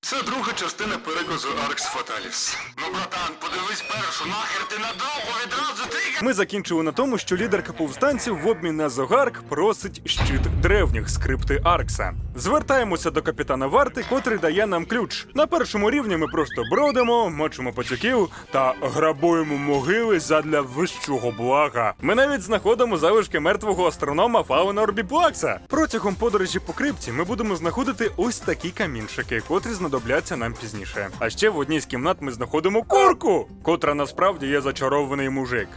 Це друга частина переказу Аркс Фаталіс. Ну, братан, подивись першу, нахер ти на другу відразу ти. Ми закінчили на тому, що лідерка повстанців в обмін на Зогарк просить щит древніх скрипти Аркса. Звертаємося до капітана Варти, котрий дає нам ключ. На першому рівні ми просто бродимо, мочимо пацюків та грабуємо могили задля вищого блага. Ми навіть знаходимо залишки мертвого астронома Фауна Орбіплакса. Протягом подорожі по крипті ми будемо знаходити ось такі камінчики, котрі знадобляться нам пізніше. А ще в одній з кімнат ми знаходимо курку, котра насправді є зачарований мужик.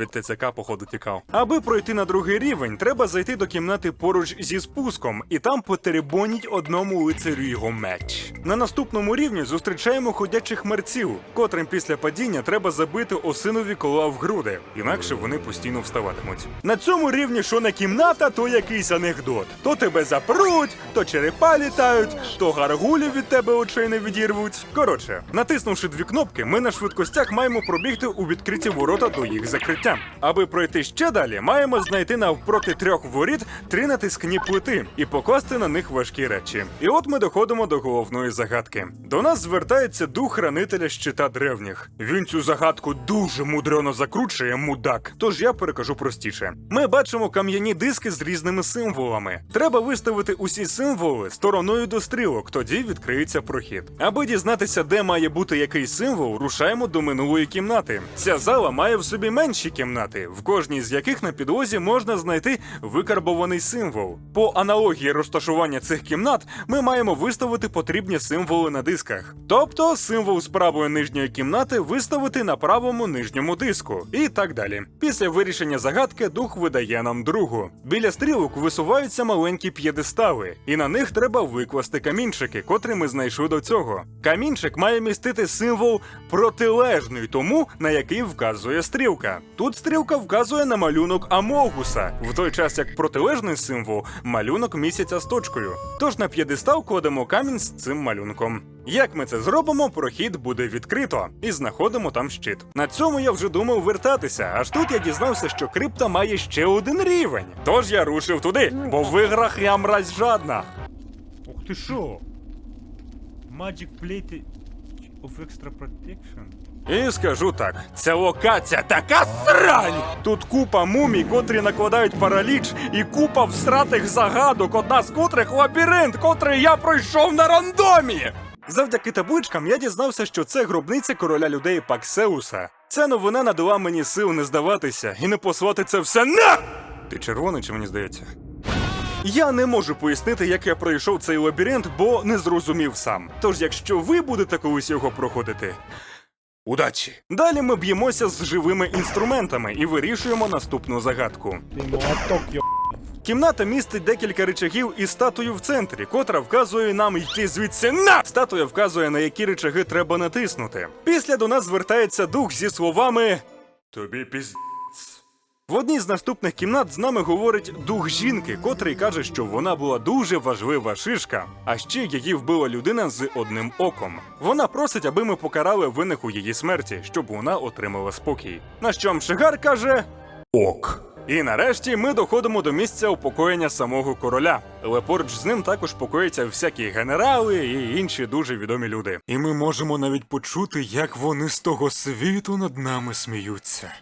Від ТЦК, походу, тікав. Аби пройти на другий рівень, треба зайти до кімнати поруч зі спуском, і там потеребоніть одному лицарю його меч. На наступному рівні зустрічаємо ходячих мерців, котрим після падіння треба забити осинові кола в груди, інакше вони постійно вставатимуть. На цьому рівні, що не кімната, то якийсь анекдот. То тебе запруть, то черепа літають, то гаргулі від тебе очей не відірвуть. Коротше, натиснувши дві кнопки, ми на швидкостях маємо пробігти у відкриті ворота до їх закриття. Аби пройти ще далі, маємо знайти навпроти трьох воріт три натискні плити і покласти на них важкі речі. І от ми доходимо до головної загадки. До нас звертається дух хранителя щита древніх. Він цю загадку дуже мудрено закручує, мудак. Тож я перекажу простіше. Ми бачимо кам'яні диски з різними символами. Треба виставити усі символи стороною до стрілок, тоді відкриється прохід. Аби дізнатися, де має бути який символ, рушаємо до минулої кімнати. Ця зала має в собі менші кімнати, в кожній з яких на підлозі можна знайти викарбований символ. По аналогії розташування цих кімнат ми маємо виставити потрібні символи на дисках. Тобто символ з правої нижньої кімнати виставити на правому нижньому диску, і так далі. Після вирішення загадки дух видає нам другу. Біля стрілок висуваються маленькі п'єдестали, і на них треба викласти камінчики, котрі ми знайшли до цього. Камінчик має містити символ протилежний тому, на який вказує стрілка. Тут стрілка вказує на малюнок Амогуса, в той час як протилежний символ малюнок місяця з точкою. Тож на п'єдестал кладемо камінь з цим малюнком. Як ми це зробимо, прохід буде відкрито і знаходимо там щит. На цьому я вже думав вертатися, аж тут я дізнався, що крипта має ще один рівень. Тож я рушив туди, бо в іграх я мразь жадна. Ух ти що? Magic Plate of Extra Protection? І скажу так: ця локація така срань! Тут купа мумій, котрі накладають параліч, і купа всратих загадок, одна з котрих лабіринт, котрий я пройшов на рандомі. Завдяки табличкам я дізнався, що це гробниця короля людей Паксеуса. Ця новина надала мені сил не здаватися і не послати це все на. Ти червоний чи мені здається? Я не можу пояснити, як я пройшов цей лабіринт, бо не зрозумів сам. Тож, якщо ви будете колись його проходити. Удачі! Далі ми б'ємося з живими інструментами і вирішуємо наступну загадку. Ти молоток, йо. Кімната містить декілька речагів і статую в центрі, котра вказує нам йти звідси на статуя вказує, на які речаги треба натиснути. Після до нас звертається дух зі словами Тобі піз. В одній з наступних кімнат з нами говорить дух жінки, котрий каже, що вона була дуже важлива шишка, а ще її вбила людина з одним оком. Вона просить, аби ми покарали винних у її смерті, щоб вона отримала спокій. На що Мшигар каже Ок. І нарешті ми доходимо до місця упокоєння самого короля. Але поруч з ним також покояться всякі генерали і інші дуже відомі люди. І ми можемо навіть почути, як вони з того світу над нами сміються.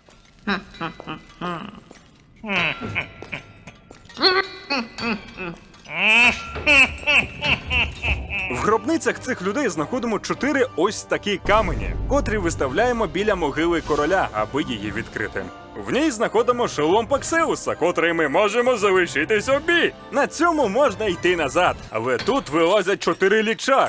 В гробницях цих людей знаходимо чотири ось такі камені, котрі виставляємо біля могили короля, аби її відкрити. В ній знаходимо шолом Паксеуса, котрий ми можемо залишити собі. На цьому можна йти назад, але тут вилазять чотири ліча,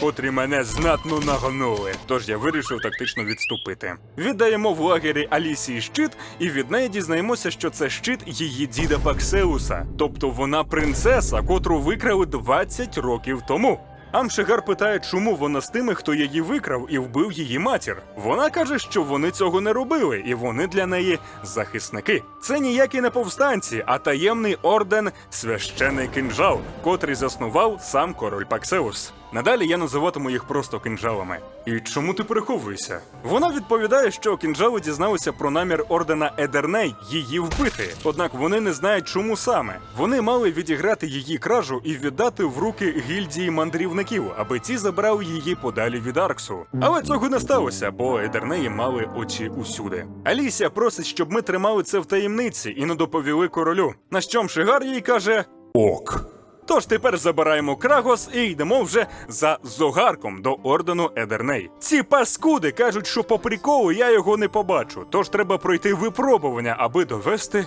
котрі мене знатно нагонули. Тож я вирішив тактично відступити. Віддаємо в лагері Алісії щит, і від неї дізнаємося, що це щит її діда Паксеуса, тобто вона принцеса, котру викрали 20 років тому. Амшигар питає, чому вона з тими, хто її викрав і вбив її матір. Вона каже, що вони цього не робили, і вони для неї захисники. Це ніякі не повстанці, а таємний орден священий кинжал, котрий заснував сам король Паксеус. Надалі я називатиму їх просто кинжалами. І чому ти переховуєшся? Вона відповідає, що кинжали дізналися про намір ордена Едерней її вбити. Однак вони не знають, чому саме. Вони мали відіграти її кражу і віддати в руки гільдії мандрівників, аби ті забрали її подалі від Арксу. Але цього не сталося, бо Едернеї мали очі усюди. Алісія просить, щоб ми тримали це в таємниці і не доповіли королю. На що Мшигар їй каже: Ок. Тож тепер забираємо Крагос і йдемо вже за зогарком до ордену Едерней. Ці паскуди кажуть, що по приколу я його не побачу, тож треба пройти випробування, аби довести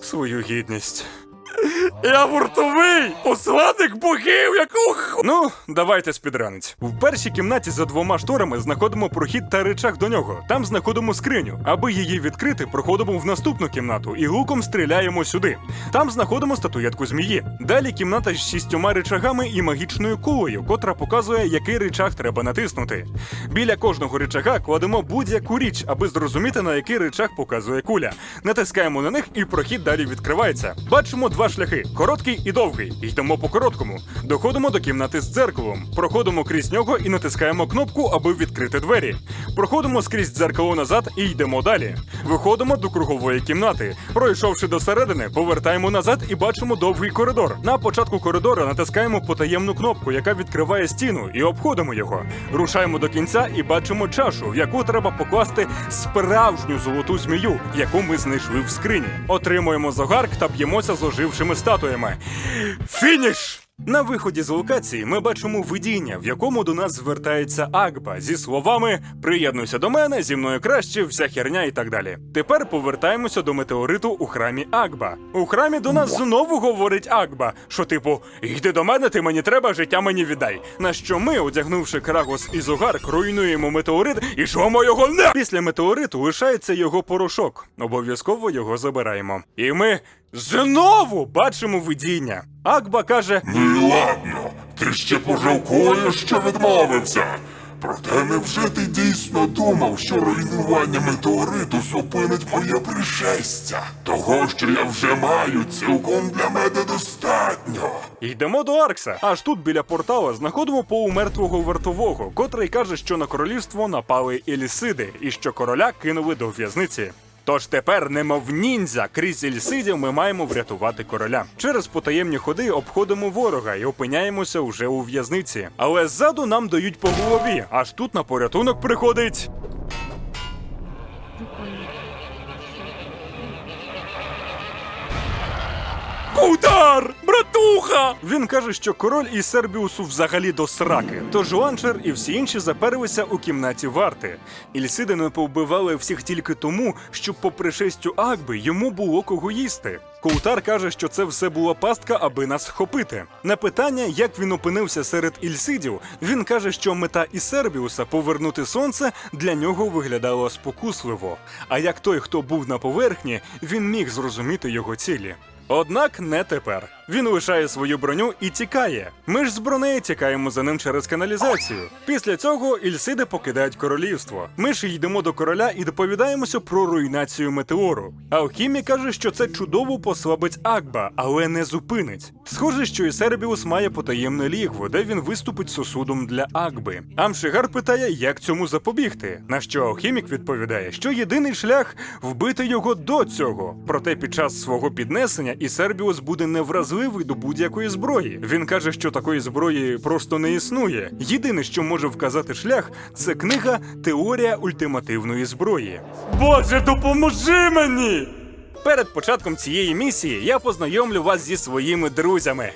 свою гідність. Я вуртовий! Посланник богів, яку х... Ну, давайте спідранець. В першій кімнаті за двома шторами знаходимо прохід та речах до нього. Там знаходимо скриню. Аби її відкрити, проходимо в наступну кімнату і луком стріляємо сюди. Там знаходимо статуєтку змії. Далі кімната з шістьома речагами і магічною кулею, котра показує, який речаг треба натиснути. Біля кожного речага кладемо будь-яку річ, аби зрозуміти, на який речаг показує куля. Натискаємо на них, і прохід далі відкривається. Бачимо два шляхи: короткий і довгий. Йдемо по короткому. Доходимо до кімнати з дзеркалом. Проходимо крізь нього і натискаємо кнопку, аби відкрити двері. Проходимо скрізь дзеркало назад і йдемо далі. Виходимо до кругової кімнати. Пройшовши до середини, повертаємо назад і бачимо довгий коридор. На початку коридора натискаємо потаємну кнопку, яка відкриває стіну, і обходимо його. Рушаємо до кінця і бачимо чашу, в яку треба покласти справжню золоту змію, яку ми знайшли в скрині. Отримуємо загарк та б'ємося з ожившими статуями. Фініш! На виході з локації ми бачимо видіння, в якому до нас звертається Агба зі словами Приєднуйся до мене, зі мною краще, вся херня і так далі. Тепер повертаємося до метеориту у храмі Агба. У храмі до нас знову говорить Агба, що типу йди до мене, ти мені треба, життя мені віддай. На що ми, одягнувши крагос і зугарк, руйнуємо метеорит і жимо його не. Після метеориту лишається його порошок. Обов'язково його забираємо. І ми знову бачимо видіння. Акба каже: Ну і ладно, ти ще пожалкуєш, що відмовився. Проте невже ти дійсно думав, що руйнування метеориту зупинить моє пришестя? Того, що я вже маю, цілком для мене достатньо. Йдемо до Аркса. Аж тут біля портала знаходимо полумертвого вартового, котрий каже, що на королівство напали Елісиди і що короля кинули до в'язниці. Тож тепер, немов ніндзя, крізь Ільсидів ми маємо врятувати короля. Через потаємні ходи обходимо ворога і опиняємося уже у в'язниці. Але ззаду нам дають по голові, аж тут на порятунок приходить. Удар! Братуха! Він каже, що король і Сербіусу взагалі до сраки. Тож ланчер і всі інші заперилися у кімнаті варти. Ільсиди не повбивали всіх тільки тому, що по пришестю Акби йому було кого їсти. Коутар каже, що це все була пастка, аби нас схопити. На питання, як він опинився серед ільсидів, він каже, що мета і Сербіуса повернути сонце для нього виглядала спокусливо. А як той, хто був на поверхні, він міг зрозуміти його цілі. Однак не тепер. Він лишає свою броню і тікає. Ми ж з бронею тікаємо за ним через каналізацію. Після цього ільсиди покидають королівство. Ми ж йдемо до короля і доповідаємося про руйнацію метеору. Алхімі каже, що це чудово послабить Акба, але не зупинить. Схоже, що і Сербіус має потаємне лігво, де він виступить сосудом для Акби. Амшигар питає, як цьому запобігти. На що алхімік відповідає, що єдиний шлях вбити його до цього. Проте під час свого піднесення і Сербіус буде невразливий до будь-якої зброї. Він каже, що такої зброї просто не існує. Єдине, що може вказати шлях, це книга Теорія ультимативної зброї. Боже, допоможи мені! Перед початком цієї місії я познайомлю вас зі своїми друзями.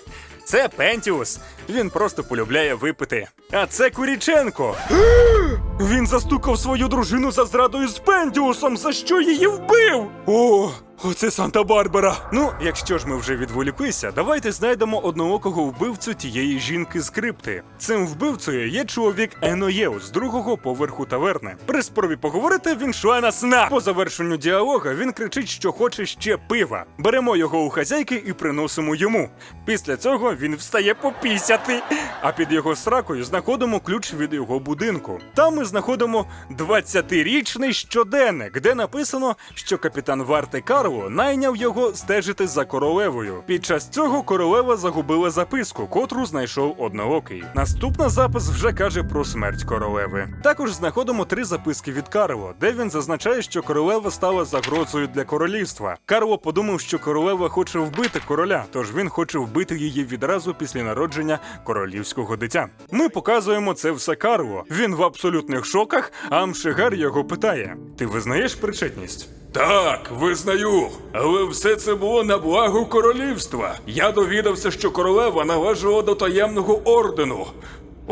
Це Пентіус. Він просто полюбляє випити. А це Куріченко. Він застукав свою дружину за зрадою з Пентіусом, за що її вбив. О, оце Санта-Барбара. Ну, якщо ж ми вже відволіклися, давайте знайдемо одноокого вбивцю тієї жінки з крипти. Цим вбивцею є чоловік Еноєус з другого поверху таверни. При спробі поговорити він шле на. По завершенню діалога він кричить, що хоче ще пива. Беремо його у хазяйки і приносимо йому. Після цього він встає попісяти. А під його сракою знаходимо ключ від його будинку. Там ми знаходимо 20-річний щоденник, де написано, що капітан Варти Карл Карло найняв його стежити за королевою. Під час цього королева загубила записку, котру знайшов одноокий. Наступна запис вже каже про смерть королеви. Також знаходимо три записки від Карло, де він зазначає, що королева стала загрозою для королівства. Карло подумав, що королева хоче вбити короля, тож він хоче вбити її відразу після народження королівського дитя. Ми показуємо це все Карло. Він в абсолютних шоках, а Амшигар його питає: Ти визнаєш причетність? Так, визнаю, але все це було на благо королівства. Я довідався, що королева належала до таємного ордену.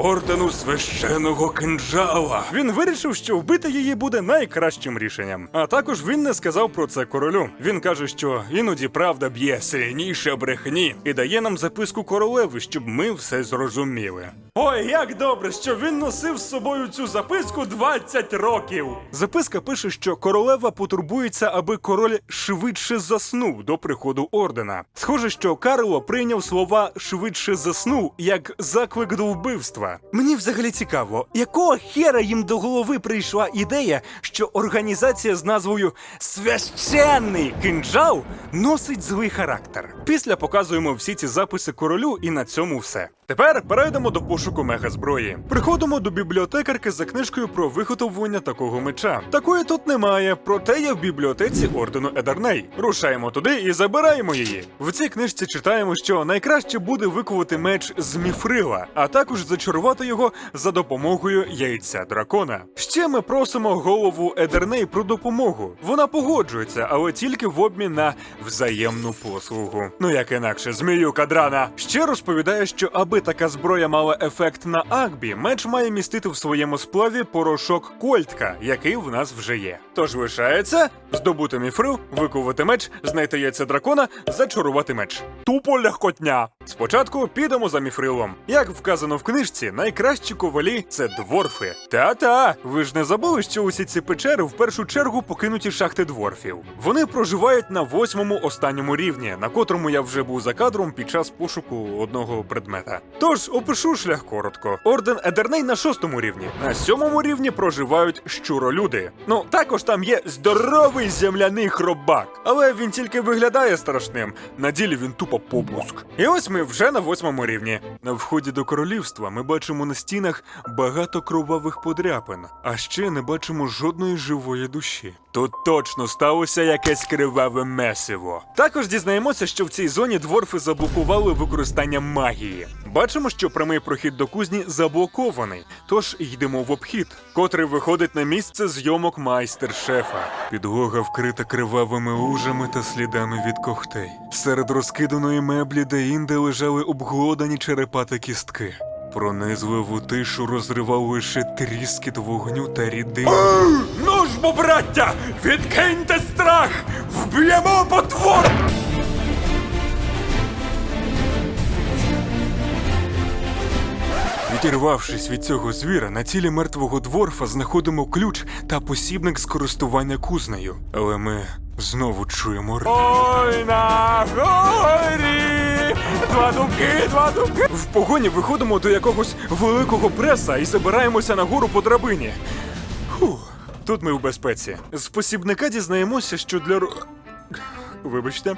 Ордену священого кинджала. Він вирішив, що вбити її буде найкращим рішенням. А також він не сказав про це королю. Він каже, що іноді правда б'є сильніше брехні і дає нам записку королеви, щоб ми все зрозуміли. Ой, як добре, що він носив з собою цю записку 20 років. Записка пише, що королева потурбується, аби король швидше заснув до приходу ордена. Схоже, що Карло прийняв слова швидше заснув як заклик до вбивства. Мені взагалі цікаво, якого хера їм до голови прийшла ідея, що організація з назвою Священний кинджал носить злий характер. Після показуємо всі ці записи королю, і на цьому все. Тепер перейдемо до пошуку мегазброї. Приходимо до бібліотекарки за книжкою про виготовлення такого меча. Такої тут немає, проте є в бібліотеці ордену Едерней. Рушаємо туди і забираємо її. В цій книжці читаємо, що найкраще буде викувати меч з міфрила, а також зачарувати його за допомогою яйця дракона. Ще ми просимо голову Едерней про допомогу. Вона погоджується, але тільки в обмін на взаємну послугу. Ну як інакше, змію кадрана ще розповідає, що аби така зброя мала ефект на Акбі, меч має містити в своєму сплаві порошок Кольтка, який в нас вже є. Тож лишається здобути міфрил, викувати меч, знайти яйця дракона, зачарувати меч. Тупо легкотня. Спочатку підемо за міфрилом. Як вказано в книжці, найкращі ковалі це дворфи. Та-та, ви ж не забули, що усі ці печери в першу чергу покинуті шахти дворфів. Вони проживають на восьмому останньому рівні, на котрому я вже був за кадром під час пошуку одного предмета. Тож опишу шлях коротко. Орден Едерней на шостому рівні. На сьомому рівні проживають щуролюди. Ну також там є здоровий земляний хробак, але він тільки виглядає страшним. На ділі він тупо попуск. І ось ми вже на восьмому рівні. На вході до королівства ми бачимо на стінах багато кровавих подряпин, а ще не бачимо жодної живої душі. Тут точно сталося якесь криваве месиво. Також дізнаємося, що в цій зоні дворфи заблокували використання магії. Бачимо, що прямий прохід до кузні заблокований, тож йдемо в обхід, котрий виходить на місце зйомок майстер-шефа. Підлога вкрита кривавими лужами та слідами від когтей. Серед розкиданої меблі де-інде лежали обглодані черепа та кістки. Пронизливу тишу розривав лише тріскіт вогню та рідини. Ну ж, бо, браття, відкиньте страх! Вб'ємо потвор! Відірвавшись від цього звіра, на тілі мертвого дворфа знаходимо ключ та посібник з користування кузнею. Але ми знову чуємо. Ой, на горі! Два дубки, два дубки! В погоні виходимо до якогось великого преса і забираємося на гору по драбині. Фух, тут ми в безпеці. З посібника дізнаємося, що для ру- Вибачте.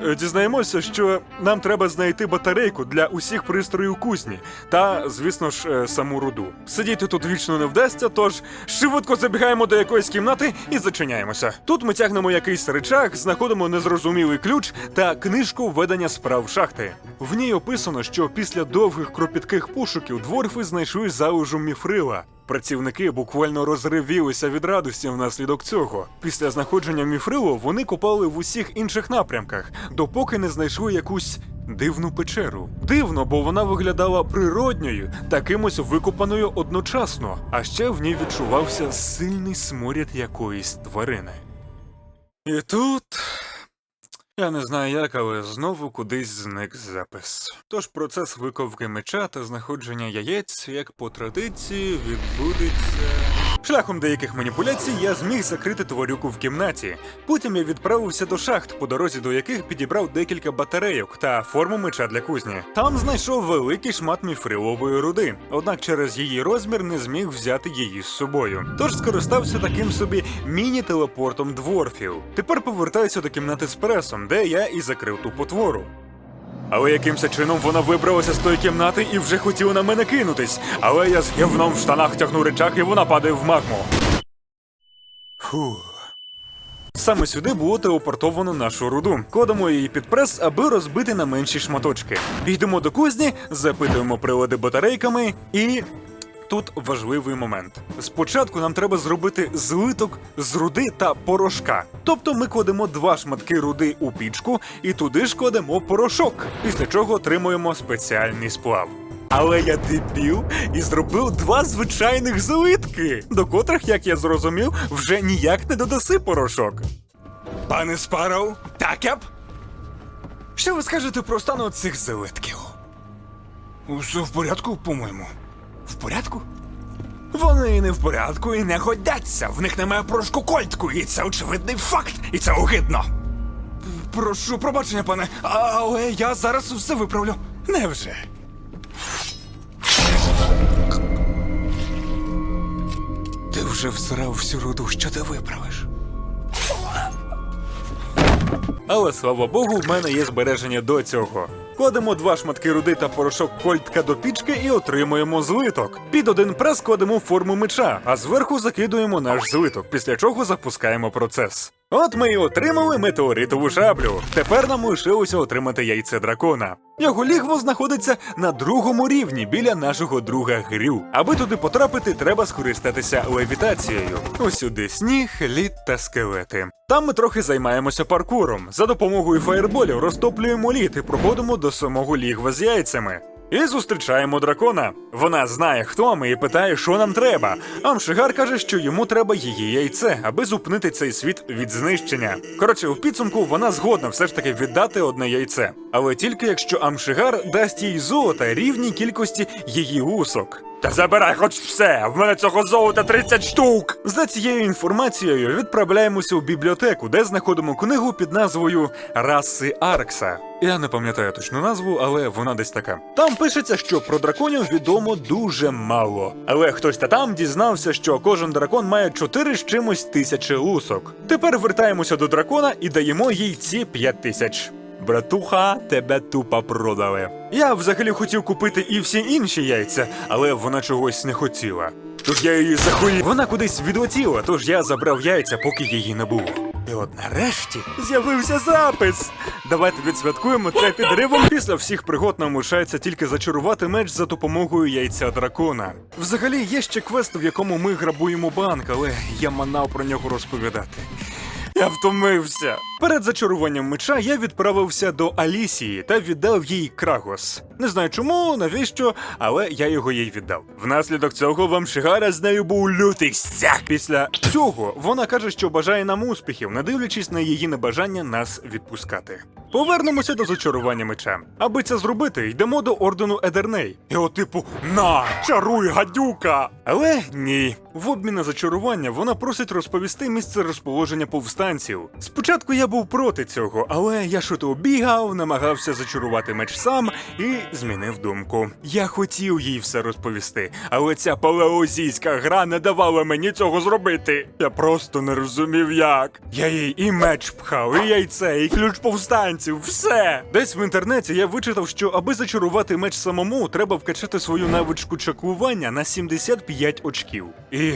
Е, Дізнаємося, що нам треба знайти батарейку для усіх пристроїв кузні та, звісно ж, е, саму руду. Сидіти тут вічно не вдасться, тож швидко забігаємо до якоїсь кімнати і зачиняємося. Тут ми тягнемо якийсь речах, знаходимо незрозумілий ключ та книжку ведення справ шахти. В ній описано, що після довгих кропітких пошуків дворфи знайшли залежу міфрила. Працівники буквально розривілися від радості внаслідок цього. Після знаходження міфрилу вони копали в усіх інших напрямках, допоки не знайшли якусь дивну печеру. Дивно, бо вона виглядала природньою та кимось викопаною одночасно, а ще в ній відчувався сильний сморід якоїсь тварини. І тут Я не знаю як, але знову кудись зник запис. Тож процес виковки меча та знаходження яєць, як по традиції, відбудеться. Шляхом деяких маніпуляцій я зміг закрити тварюку в кімнаті. Потім я відправився до шахт, по дорозі до яких підібрав декілька батарейок та форму меча для кузні. Там знайшов великий шмат міфрилової руди, однак через її розмір не зміг взяти її з собою. Тож скористався таким собі міні-телепортом дворфів. Тепер повертаюся до кімнати з пресом, де я і закрив ту потвору. Але якимось чином вона вибралася з тої кімнати і вже хотіла на мене кинутись. Але я з гівном в штанах тягну речах і вона падає в магму. Фух. Саме сюди було телепортовано нашу руду. Кодимо її під прес, аби розбити на менші шматочки. Йдемо до кузні, запитуємо прилади батарейками і. Тут важливий момент. Спочатку нам треба зробити злиток з руди та порошка. Тобто ми кладемо два шматки руди у пічку і туди ж кладемо порошок, після чого отримуємо спеціальний сплав. Але я дебіл і зробив два звичайних злитки, до котрих, як я зрозумів, вже ніяк не додаси порошок. Пане Спарроу, такеп? Що ви скажете про стан цих злитків? Усе в порядку, по-моєму. В порядку? Вони не в порядку і не годяться. В них немає порошку кольтку, і це очевидний факт, і це огидно. Прошу пробачення, пане, але я зараз все виправлю. Невже? Ти вже всрав всю руду, що ти виправиш? Але слава Богу, в мене є збереження до цього. Кладемо два шматки руди та порошок кольтка до пічки і отримуємо злиток. Під один прес кладемо форму меча, а зверху закидуємо наш злиток, після чого запускаємо процес. От ми і отримали метеоритову шаблю. Тепер нам лишилося отримати яйце дракона. Його лігво знаходиться на другому рівні біля нашого друга Грю. Аби туди потрапити, треба скористатися левітацією. Усюди сніг, лід та скелети. Там ми трохи займаємося паркуром. За допомогою фаєрболів розтоплюємо лід і проходимо до самого лігва з яйцями. І зустрічаємо дракона. Вона знає, хто ми, і питає, що нам треба. Амшигар каже, що йому треба її яйце, аби зупинити цей світ від знищення. Коротше, в підсумку вона згодна все ж таки віддати одне яйце. Але тільки якщо Амшигар дасть їй золота рівній кількості її усок. Та забирай хоч все! В мене цього золота 30 штук! За цією інформацією відправляємося у бібліотеку, де знаходимо книгу під назвою Раси Аркса. Я не пам'ятаю точну назву, але вона десь така. Там пишеться, що про драконів відомо дуже мало. Але хтось та там дізнався, що кожен дракон має 4 з чимось тисячі усок. Тепер вертаємося до дракона і даємо їй ці 5 тисяч. Братуха, тебе тупо продали. Я взагалі хотів купити і всі інші яйця, але вона чогось не хотіла. Тож я її захуї. Вона кудись відлетіла, тож я забрав яйця, поки її не було. І от нарешті з'явився запис. Давайте відсвяткуємо це підривом. Після всіх пригод нам лишається тільки зачарувати меч за допомогою яйця дракона. Взагалі є ще квест, в якому ми грабуємо банк, але я манав про нього розповідати. Я втомився. Перед зачаруванням меча я відправився до Алісії та віддав їй крагос. Не знаю чому, навіщо, але я його їй віддав. Внаслідок цього вам Шигара з нею був лютий сяк. Після цього вона каже, що бажає нам успіхів, не дивлячись на її небажання нас відпускати. Повернемося до зачарування меча. Аби це зробити, йдемо до ордену Едерней. Його типу на чаруй гадюка. Але ні. В обмін на зачарування вона просить розповісти місце розположення повстанців. Спочатку я був проти цього, але я шото бігав, намагався зачарувати меч сам і змінив думку. Я хотів їй все розповісти, але ця палеозійська гра не давала мені цього зробити. Я просто не розумів як. Я їй і меч пхав, і яйце, і ключ повстанців, все. Десь в інтернеті я вичитав, що аби зачарувати меч самому, треба вкачати свою навичку чаклування на 75 очків. І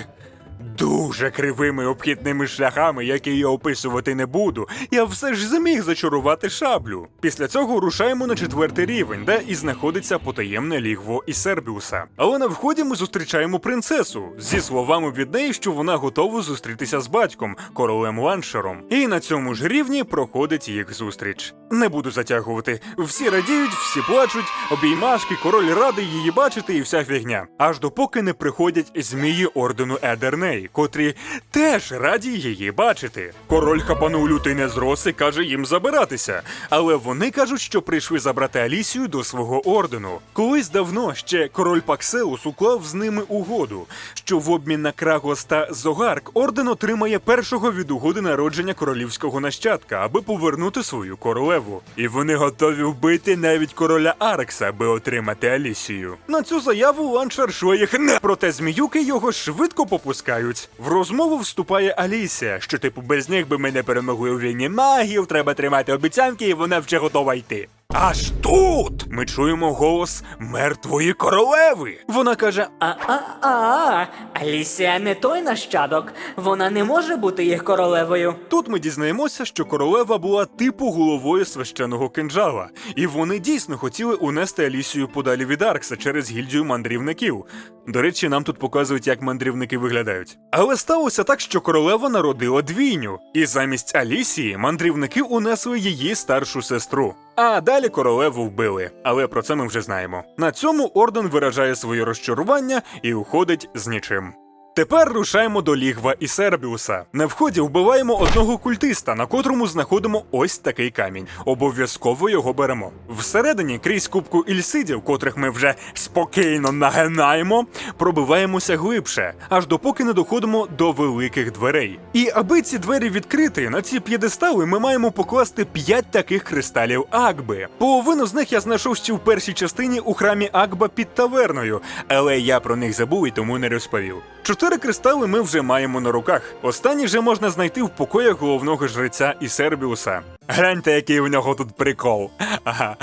Дуже кривими обхідними шляхами, які я описувати не буду, я все ж зміг зачарувати шаблю. Після цього рушаємо на четвертий рівень, де і знаходиться потаємне лігво Ісербіуса. Але на вході ми зустрічаємо принцесу зі словами від неї, що вона готова зустрітися з батьком, королем Ланшером. І на цьому ж рівні проходить їх зустріч. Не буду затягувати. Всі радіють, всі плачуть, обіймашки, король радий її бачити і вся фігня. Аж допоки не приходять змії ордену Едерне. Коней, котрі теж раді її бачити. Король хапанув лютий незрос і каже їм забиратися. Але вони кажуть, що прийшли забрати Алісію до свого ордену. Колись давно ще король Паксеус уклав з ними угоду, що в обмін на Крагос та Зогарк орден отримає першого від угоди народження королівського нащадка, аби повернути свою королеву. І вони готові вбити навіть короля Аркса, аби отримати Алісію. На цю заяву ланшар шле не. Проте зміюки його швидко попускають. В розмову вступає Алісія, що типу без них би ми не перемогли у війні магів, треба тримати обіцянки, і вона вже готова йти. Аж тут ми чуємо голос мертвої королеви. Вона каже: А-а-а, Алісія не той нащадок. Вона не може бути їх королевою. Тут ми дізнаємося, що королева була типу головою священого кинджала, і вони дійсно хотіли унести Алісію подалі від Аркса через гільдію мандрівників. До речі, нам тут показують, як мандрівники виглядають. Але сталося так, що королева народила двійню, і замість Алісії мандрівники унесли її старшу сестру. А далі королеву вбили, але про це ми вже знаємо. На цьому орден виражає своє розчарування і уходить з нічим. Тепер рушаємо до лігва і Сербіуса. На вході вбиваємо одного культиста, на котрому знаходимо ось такий камінь. Обов'язково його беремо. Всередині, крізь кубку ільсидів, котрих ми вже спокійно нагинаємо, пробиваємося глибше, аж допоки не доходимо до великих дверей. І аби ці двері відкрити, на ці п'єдестали ми маємо покласти п'ять таких кристалів Акби. Половину з них я знайшов ще в першій частині у храмі Акба під таверною, але я про них забув і тому не розповів. Чотири кристали ми вже маємо на руках. Останні же можна знайти в покоях головного жреця і Сербіуса. Гляньте, який у нього тут прикол. Ага.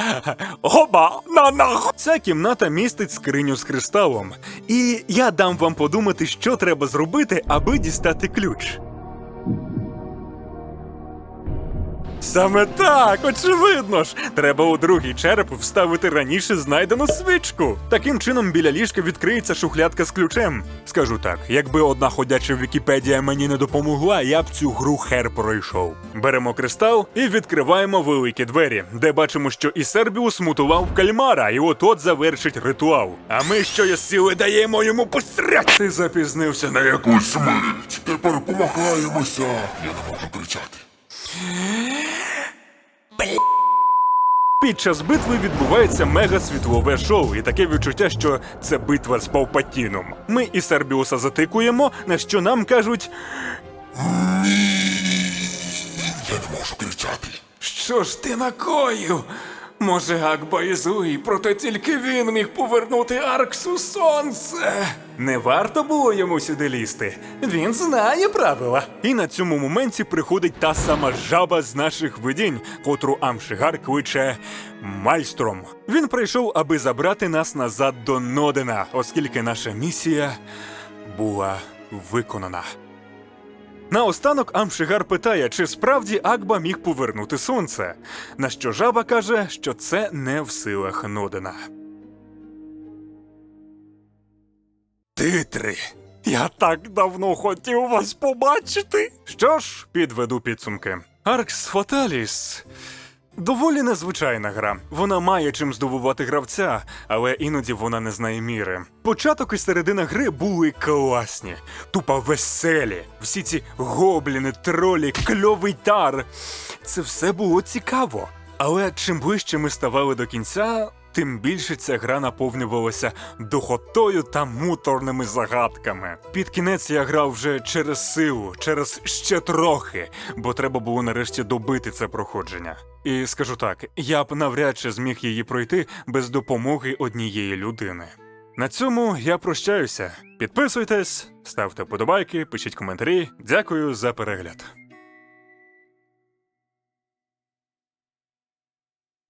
Оба! На нах! Ця кімната містить скриню з кристалом. І я дам вам подумати, що треба зробити, аби дістати ключ. Саме так, очевидно ж. Треба у другий череп вставити раніше знайдену свічку. Таким чином біля ліжка відкриється шухлядка з ключем. Скажу так, якби одна ходяча Вікіпедія мені не допомогла, я б цю гру хер пройшов. Беремо кристал і відкриваємо великі двері, де бачимо, що і Сербіус мутував кальмара, і от-от завершить ритуал. А ми що є сили даємо йому посрять. Ти запізнився на. Якусь мить. Тепер помахаємося. Я не можу кричати. Під час битви відбувається мега-світлове шоу, і таке відчуття, що це битва з Палпатіном. Ми і Сербіуса затикуємо, на що нам кажуть: Я не можу кричати. Що ж ти накоїв? Може, Акба і злий, проте тільки він міг повернути Арксу сонце. Не варто було йому сюди лізти. Він знає правила. І на цьому моменті приходить та сама жаба з наших видінь, котру Амшигар кличе майстром. Він прийшов, аби забрати нас назад до Нодена, оскільки наша місія була виконана. Наостанок Амшигар питає, чи справді Акба міг повернути сонце. На що жаба каже, що це не в силах Нодена. Титри. Я так давно хотів вас побачити. Що ж, підведу підсумки. Аркс Фаталіс. Доволі незвичайна гра. Вона має чим здивувати гравця, але іноді вона не знає міри. Початок і середина гри були класні, тупо веселі. Всі ці гобліни, тролі, кльовий тар. Це все було цікаво. Але чим ближче ми ставали до кінця, тим більше ця гра наповнювалася духотою та муторними загадками. Під кінець я грав вже через силу, через ще трохи, бо треба було нарешті добити це проходження. І скажу так, я б навряд чи зміг її пройти без допомоги однієї людини. На цьому я прощаюся. Підписуйтесь, ставте вподобайки, пишіть коментарі. Дякую за перегляд.